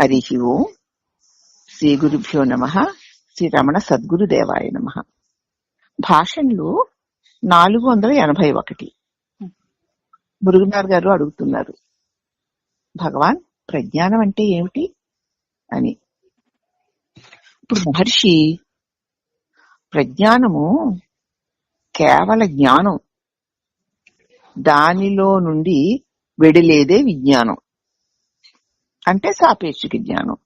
హరి ఓం శ్రీ గురుభ్యో నమ శ్రీ రమణ సద్గురుదేవాయ నమ భాషణలు నాలుగు వందల ఎనభై ఒకటి. మురుగునార్ గారు అడుగుతున్నారు. భగవాన్ ప్రజ్ఞానం అంటే ఏమిటి? అని. ఇప్పుడు మహర్షి ప్రజ్ఞానము కేవల జ్ఞానం. దానిలో నుండి వెడిలేదే విజ్ఞానం. అంటే సాపేక్షిక జ్ఞానం.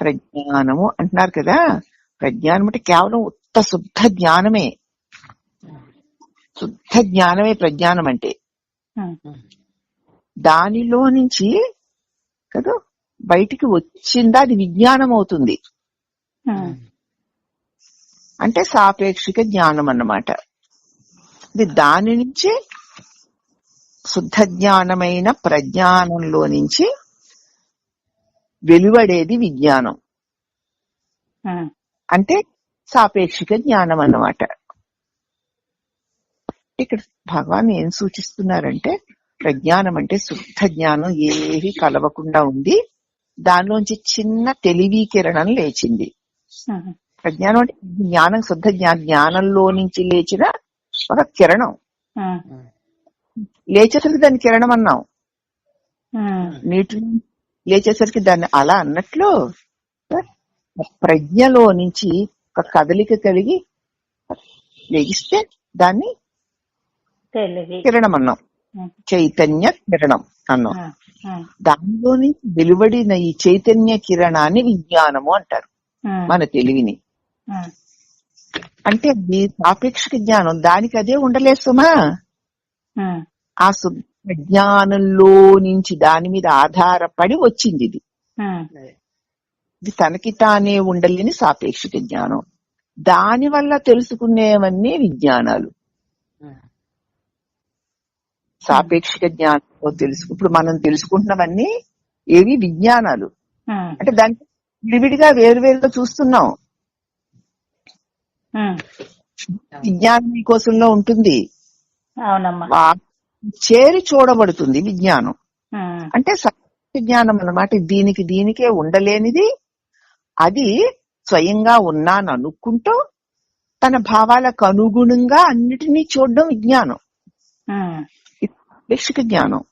ప్రజ్ఞానము అంటున్నారు కదా. ప్రజ్ఞానం అంటే కేవలం ఉత్త శుద్ధ జ్ఞానమే. శుద్ధ జ్ఞానమే ప్రజ్ఞానం అంటే. దానిలో నుంచి కదా బయటికి వచ్చిందా అది విజ్ఞానం అవుతుంది. అంటే సాపేక్షిక జ్ఞానం అన్నమాట. ఇది దాని నుంచి శుద్ధ జ్ఞానమైన ప్రజ్ఞానంలో నుంచి వెలువడేది విజ్ఞానం. అంటే సాపేక్షిక జ్ఞానం అన్నమాట. ఇక్కడ భగవాన్ ఏం సూచిస్తున్నారంటే ప్రజ్ఞానం అంటే శుద్ధ జ్ఞానం ఏవి కలవకుండా ఉంది దానిలోంచి చిన్న తెలివి కిరణం లేచింది ప్రజ్ఞానం అంటే జ్ఞానం శుద్ధ జ్ఞాన జ్ఞానంలో నుంచి లేచిన ఒక కిరణం. లేచేసరికి దాన్ని కిరణం అన్నాం. నీటి లేచేసరికి దాన్ని అలా అన్నట్లు ప్రజ్ఞలో నుంచి ఒక కదలిక కలిగి లెగిస్తే దాన్ని కిరణం అన్నాం చైతన్య కిరణం అన్నాం. దానిలో నుంచి వెలువడిన ఈ చైతన్య కిరణాన్ని విజ్ఞానము అంటారు. మన తెలివిని. అంటే అది సాపేక్షిక జ్ఞానం. దానికి అదే ఉండలేదు సుమా. ఆ. జ్ఞానంలో నుంచి దాని మీద ఆధారపడి వచ్చింది ఇది. ఇది తనకి తానే ఉండలేని సాపేక్షిక జ్ఞానం. దాని వల్ల తెలుసుకునేవన్నీ విజ్ఞానాలు. సాపేక్షిక జ్ఞానంలో తెలుసు ఇప్పుడు మనం తెలుసుకుంటున్నవన్నీ ఏవి విజ్ఞానాలు. అంటే దానికి విడివిడిగా వేరువేరుగా చూస్తున్నాం. విజ్ఞానం కోసంలో ఉంటుంది. అవునమ్మా. చేరి చూడబడుతుంది విజ్ఞానం. అంటే సత్య జ్ఞానం అన్నమాట. దీనికి దీనికే ఉండలేనిది. అది స్వయంగా ఉన్నాను అనుకుంటూ తన భావాలకు అనుగుణంగా అన్నిటినీ చూడడం విజ్ఞానం. సాపేక్షిక జ్ఞానం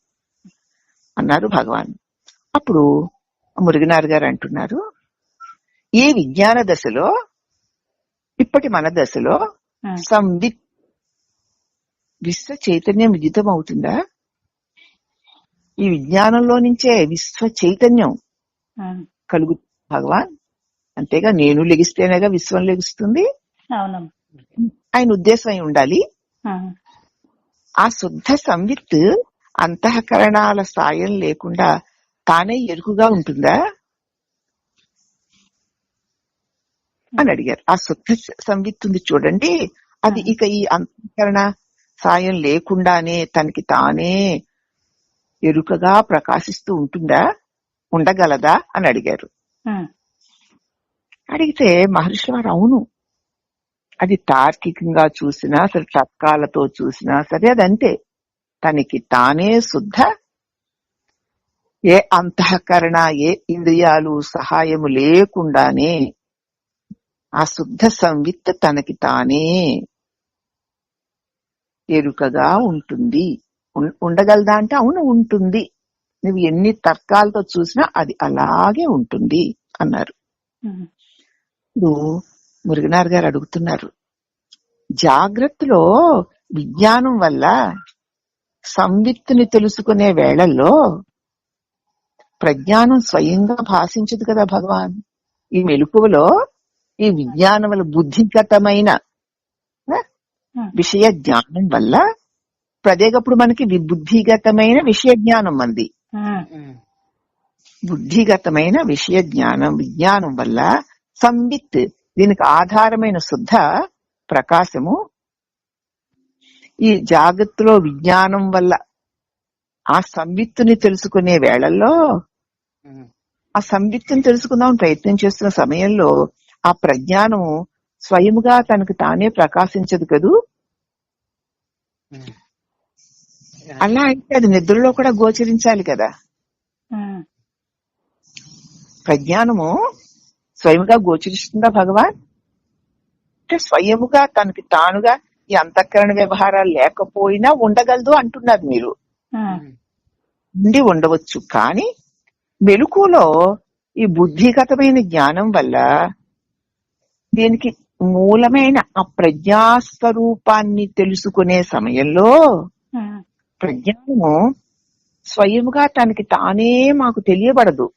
అన్నారు భగవాన్. అప్పుడు మురుగనార్ గారు అంటున్నారు ఈ విజ్ఞాన దశలో ఇప్పటి మన దశలో సంవిత్ విశ్వ చైతన్యం విదితం అవుతుందా ఈ విజ్ఞానంలో నుంచే విశ్వ చైతన్యం కలుగు భగవాన్? అంతేగా నేను లెగిస్తేనేగా విశ్వం లెగుస్తుంది? ఆయన ఉద్దేశం అయి ఉండాలి. ఆ. శుద్ధ సంవిత్ అంతఃకరణాల సాయం లేకుండా తానే ఎరుకుగా ఉంటుందా? అని అడిగారు. ఆ శుద్ధ సంవిత్ ఉంది చూడండి. అది ఇక ఈ అంతఃకరణ సాయం లేకుండానే తనకి తానే ఎరుకగా ప్రకాశిస్తూ ఉంటుందా? ఉండగలదా? అని అడిగారు. అడిగితే మహర్షి వారు అవును. అది తార్కికంగా చూసినా సరే తర్కాలతో చూసినా సరే అదంతే. తనకి తానే శుద్ధ. ఏ అంతఃకరణ ఏ ఇంద్రియాలు సహాయము లేకుండానే ఆ శుద్ధ సంవిత్ తనకి తానే ఎరుకగా ఉంటుంది. ఉండగలదా అంటే అవును ఉంటుంది. నువ్వు ఎన్ని తర్కాలతో చూసినా అది అలాగే ఉంటుంది అన్నారు. ఇప్పుడు మురుగనార్ గారు అడుగుతున్నారు జాగ్రత్తలో విజ్ఞానం వల్ల సంవిత్తుని తెలుసుకునే వేళల్లో ప్రజ్ఞానం స్వయంగా భాషించదు కదా భగవాన్. ఈ మెలకువలో ఈ విజ్ఞానం వల్ల బుద్ధిగతమైన విషయ జ్ఞానం వల్ల ప్రదేగప్పుడు మనకి బుద్ధిగతమైన విషయ జ్ఞానం మంది బుద్ధిగతమైన విషయ జ్ఞానం విజ్ఞానం వల్ల సంవిత్ దీనికి ఆధారమైన శుద్ధ ప్రకాశము. ఈ జాగ్రత్తలో విజ్ఞానం వల్ల ఆ సంవిత్తుని తెలుసుకునే వేళల్లో ఆ సంవిత్తుని తెలుసుకుందాం ప్రయత్నం చేస్తున్న సమయంలో ఆ ప్రజ్ఞానం స్వయముగా తనకు తానే ప్రకాశించదు కదూ? అలా అయితే అది నిద్రలో కూడా గోచరించాలి కదా. ప్రజ్ఞానము స్వయంగా గోచరిస్తుందా భగవాన్? అంటే స్వయముగా తనకి తానుగా ఈ అంతఃకరణ వ్యవహారాలు లేకపోయినా ఉండగలదు అంటున్నారు మీరు. ఉమ్, ఉండి ఉండవచ్చు. కానీ మెలకులో ఈ బుద్ధిగతమైన జ్ఞానం వల్ల దీనికి మూలమైన ఆ ప్రజ్ఞాస్వరూపాన్ని తెలుసుకునే సమయంలో ప్రజ్ఞానము స్వయముగా తనకి తానే మాకు తెలియబడదు.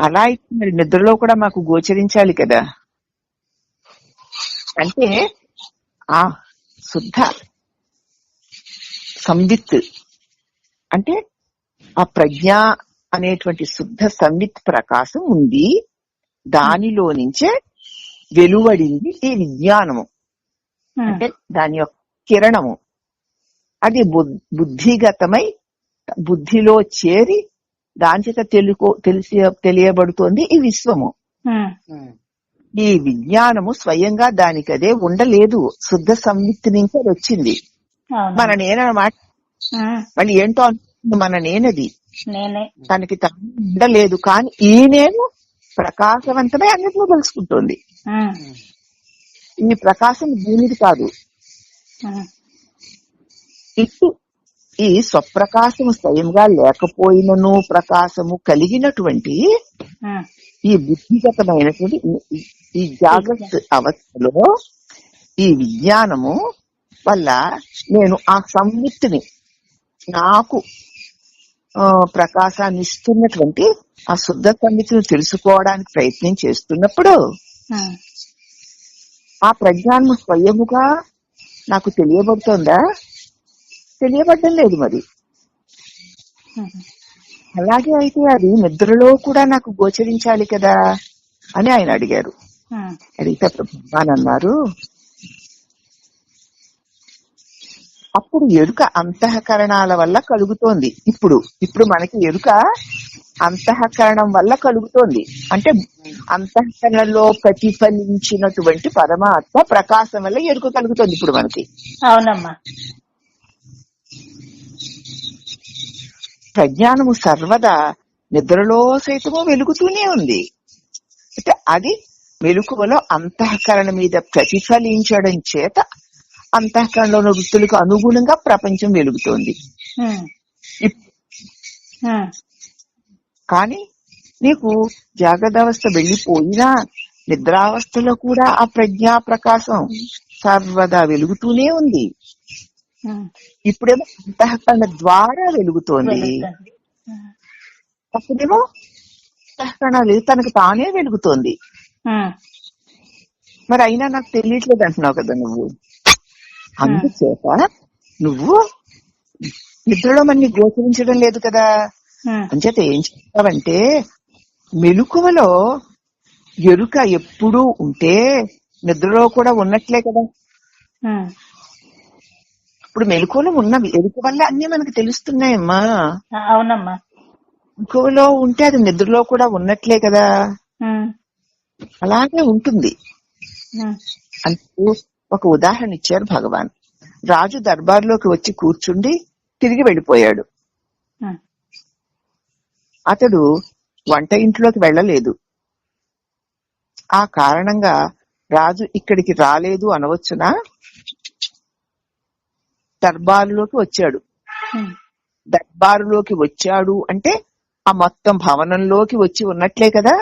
అలా అయితే మరి నిద్రలో కూడా మాకు గోచరించాలి కదా. అంటే ఆ శుద్ధ సంవిత్ అంటే ఆ ప్రజ్ఞ అనేటువంటి శుద్ధ సంవిత్ ప్రకాశం ఉంది. దానిలో నుంచే వెలువడింది ఈ విజ్ఞానము అంటే దాని యొక్క కిరణము అది బుద్ధిగతమై బుద్ధిలో చేరి దాని చేత తెలుకో తెలిసి తెలియబడుతోంది ఈ విశ్వము ఈ విజ్ఞానము స్వయంగా దానికదే ఉండలేదు శుద్ధ సంయుక్తి నుంచి అది వచ్చింది అవును మన నేనమాట మళ్ళీ ఏంటో అనుకుంటుంది మన నేనది నేనే తనకి తాను ఉండలేదు కానీ ఈ నేను ప్రకాశవంతమై అన్నిటిలో తెలుసుకుంటోంది. ఈ ప్రకాశం దీనిది కాదు. ఇటు ఈ స్వప్రకాశము స్వయంగా లేకపోయినను ప్రకాశము కలిగినటువంటి ఈ బుద్ధిగతమైనటువంటి ఈ- జాగ్రత్త అవస్థలో ఈ విజ్ఞానము వల్ల నేను ఆ సంయుక్తిని నాకు ఆ, ప్రకాశాన్ని ఇస్తున్నటువంటి ఆ శుద్ధ సంయుక్తిని తెలుసుకోవడానికి ప్రయత్నం చేస్తున్నప్పుడు ఆ. ప్రజ్ఞానం స్వయముగా నాకు తెలియబడుతోందా? తెలియబడడం లేదు మరి. అలాగే అయితే అది నిద్రలో కూడా నాకు గోచరించాలి కదా అని ఆయన అడిగారు. అడిగితే అన్నారు అప్పుడు ఎరుక అంతఃకరణాల వల్ల కలుగుతోంది. ఇప్పుడు ఇప్పుడు మనకి ఎరుక అంతఃకరణం వల్ల కలుగుతోంది. అంటే అంతఃకరణలో ప్రతిఫలించినటువంటి పరమాత్మ ప్రకాశం వల్ల ఎరుక కలుగుతోంది ఇప్పుడు మనకి. అవునమ్మా. ప్రజ్ఞానము సర్వదా నిద్రలో సైతము వెలుగుతూనే ఉంది. అంటే అది మెలకువలో అంతఃకరణ మీద ప్రతిఫలించడం చేత అంతఃకరణలో వృత్తులకు అనుగుణంగా ప్రపంచం వెలుగుతోంది. కానీ నీకు జాగ్రత్త అవస్థ వెళ్ళిపోయినా నిద్రావస్థలో కూడా ఆ ప్రజ్ఞా ప్రకాశం సర్వదా వెలుగుతూనే ఉంది. ఇప్పుడేమో అంతఃకరణ ద్వారా వెలుగుతోంది. అప్పుడేమో అంతఃకరణ లేదు తనకు తానే వెలుగుతోంది. మరి అయినా నాకు తెలియట్లేదు అంటున్నావు కదా నువ్వు. అందుచేత నువ్వు నిద్రలో మన గోచరించడం లేదు కదా. అంచేత ఏం చెప్తావంటే మెలకువలో ఎరుక ఎప్పుడూ ఉంటే నిద్రలో కూడా ఉన్నట్లే కదా. ఇప్పుడు మెలకువలో ఉన్న ఎరుక వల్ల అన్ని మనకు తెలుస్తున్నాయమ్మా. అవునమ్మా. మెలకువలో ఉంటే అది నిద్రలో కూడా ఉన్నట్లే కదా. అలాగే ఉంటుంది. అంటూ ఒక ఉదాహరణ ఇచ్చారు భగవాన్. రాజు దర్బార్లోకి వచ్చి కూర్చుండి తిరిగి వెళ్ళిపోయాడు. అతడు వంట ఇంట్లోకి వెళ్ళలేదు. ఆ కారణంగా రాజు ఇక్కడికి రాలేదు అనవచ్చునా? దర్బారులోకి వచ్చాడు. దర్బారులోకి వచ్చాడు అంటే ఆ మొత్తం భవనంలోకి వచ్చి ఉన్నట్లే కదా?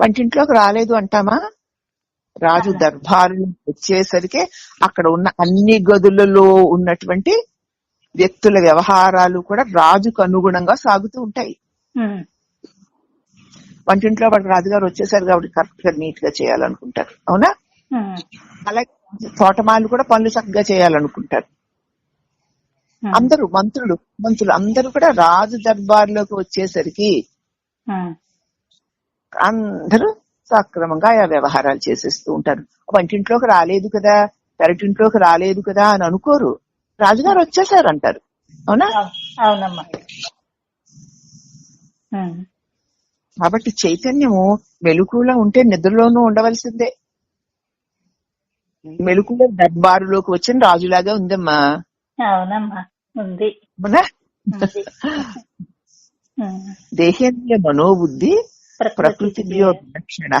వంటింట్లోకి రాలేదు అంటామా? రాజు దర్బారు వచ్చేసరికి అక్కడ ఉన్న అన్ని గదులలో ఉన్నటువంటి వ్యక్తుల వ్యవహారాలు కూడా రాజుకు అనుగుణంగా సాగుతూ ఉంటాయి. వంటింట్లో వాడు రాజుగారు వచ్చేసారు కాబట్టి కరెక్ట్గా నీట్గా చేయాలనుకుంటారు. అవునా? అలాగే తోటమాలు కూడా పనులు చక్కగా చేయాలనుకుంటారు. అందరూ మంత్రులు మంత్రులు అందరూ కూడా రాజు దర్బార్లోకి వచ్చేసరికి అందరూ సక్రమంగా ఆ వ్యవహారాలు చేసేస్తూ ఉంటారు. వంటింట్లోకి రాలేదు కదా పెరటింట్లోకి రాలేదు కదా అని అనుకోరు. రాజుగారు వచ్చేసారు అంటారు అవునా? అవు- అవునమ్మా కాబట్టి చైతన్యము మెలకులో ఉంటే నిద్రలోనూ ఉండవలసిందే. మెలకులో దర్బారులోకి వచ్చిన రాజులాగా ఉందమ్మా. అవునమ్మా ఉంది. దేహేంద్రియ మనోబుద్ధి విలక్షణ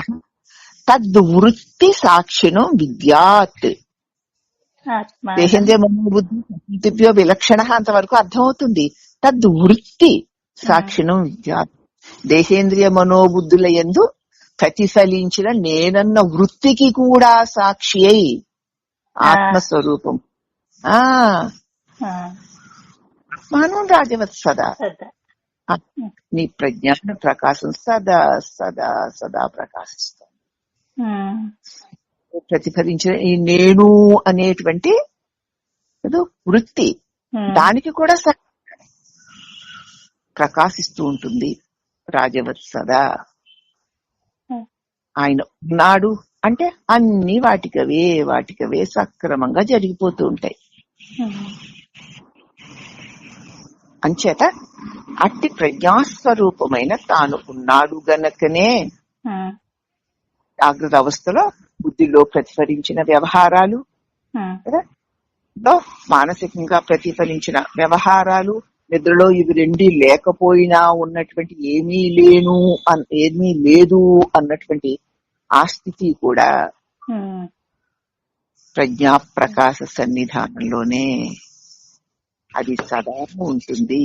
తద్వృత్తి సాక్షిణో విద్యాత్. దేహేంద్రియ మనోబుద్ధి ప్రకృతిభ్యో విలక్షణ అంతవరకు అర్థమవుతుంది తద్వృత్తి సాక్షిణం విద్యాత్ దేహేంద్రియ మనోబుద్ధుల యందు ప్రతిఫలించిన నేనన్న వృత్తికి కూడా సాక్షి అయి ఆత్మస్వరూపం ఆ రాజవత్ సదా నీ ప్రజ్ఞాన ప్రకాశం సదా సదా సదా ప్రకాశిస్తుంది. ప్రతిఫలించిన ఈ నేను అనేటువంటి వృత్తి ఉమ్. దానికి కూడా ప్రకాశిస్తూ ఉంటుంది రాజవత్ సదా ఉమ్. ఆయన ఉన్నాడు అంటే అన్ని వాటికవే వాటికవే సక్రమంగా జరిగిపోతూ ఉంటాయి ఉమ్. అంచేత అట్టి ప్రజ్ఞాస్వరూపమైన తాను ఉన్నాడు గనకనే. జాగ్రత్త అవస్థలో బుద్ధిలో ప్రతిఫలించిన వ్యవహారాలు. కదా మానసికంగా ప్రతిఫలించిన వ్యవహారాలు నిద్రలో ఇవి రెండు లేకపోయినా ఉన్నటువంటి ఏమీ లేను ఏమీ లేదు అన్నటువంటి ఆ స్థితి కూడా ఉమ్. ప్రజ్ఞా ప్రకాశ సన్నిధానంలోనే అది సదా ఉంటుంది.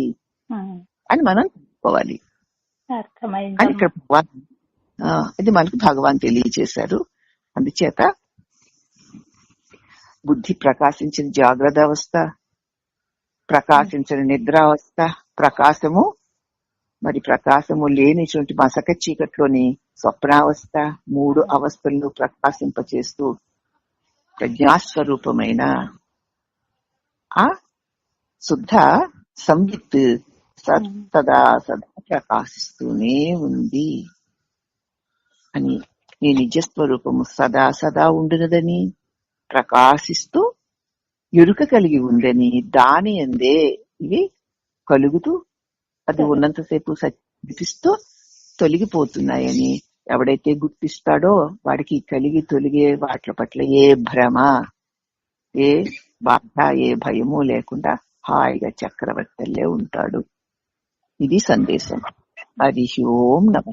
అని మనం తెలుసుకోవాలి అని ఇక్కడ భగవాన్ ఇది మనకు భగవాన్ తెలియజేశారు అందుచేత బుద్ధి ప్రకాశించిన జాగ్రత్త అవస్థ ప్రకాశించిన నిద్రావస్థ ప్రకాశము మరి ప్రకాశము లేనిటువంటి మసక చీకట్లోని స్వప్నావస్థ మూడు అవస్థలను ప్రకాశింపచేస్తూ ప్రజ్ఞాస్వరూపమైన ఆ శుద్ధ సంవిత్ సదా సదా ప్రకాశిస్తూనే ఉంది అని నీ నిజస్వరూపము సదా సదా ఉండునదని ప్రకాశిస్తూ ఎరుక కలిగి ఉందని దాని అందే ఇవి కలుగుతూ అది ఉన్నంతసేపు సత్యిస్తూ తొలగిపోతున్నాయని ఎవడైతే గుర్తిస్తాడో వాడికి కలిగి తొలిగే వాటి పట్ల ఏ భ్రమ ఏ బాధ ఏ భయము లేకుండా హాయిగా చక్రవర్తల్లే ఉంటాడు. ఇది సందేశం. హరి ఓం నమ.